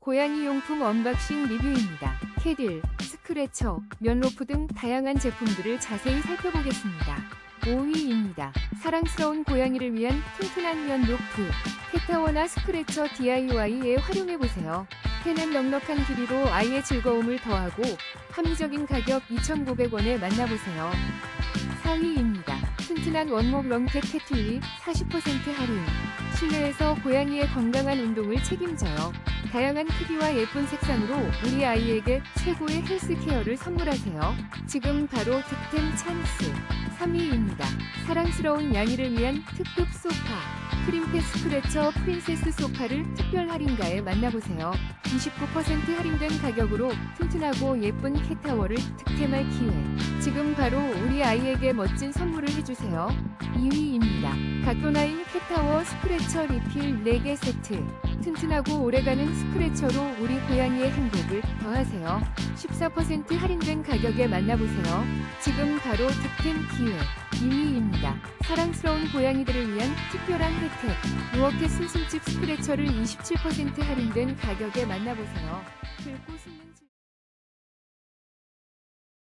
고양이 용품 언박싱 리뷰입니다. 캐딜, 스크래처, 면로프 등 다양한 제품들을 자세히 살펴보겠습니다. 5위입니다. 사랑스러운 고양이를 위한 튼튼한 면 로프. 캣타워나 스크래처 DIY에 활용해보세요. 펜은 넉넉한 길이로 아이의 즐거움을 더하고 합리적인 가격 2,900원에 만나보세요. 4위입니다. 튼튼한 원목 롱텍 캐틀리 40% 할인. 실내에서 고양이의 건강한 운동을 책임져요. 다양한 크기와 예쁜 색상으로 우리 아이에게 최고의 헬스케어를 선물하세요. 지금 바로 득템 찬스. 3위입니다. 사랑스러운 양이를 위한 특급 소파. 프림페 스크래처 프린세스 소파를 특별 할인가에 만나보세요. 29% 할인된 가격으로 튼튼하고 예쁜 캣타워를 득템할 기회. 지금 바로 우리 아이에게 멋진 선물을 해주세요. 2위입니다. 각도나인 캣타워 스크래처 리필 4개 세트. 튼튼하고 오래가는 스크래처로 우리 고양이의 행복을 더하세요. 14% 할인된 가격에 만나보세요. 지금 바로 득템 기회. 2위입니다. 사랑스러운 고양이들을 위한 특별한 혜택. 무어켓 순순집 스크래처를 27% 할인된 가격에 만나보세요. 긁고 숨는 질-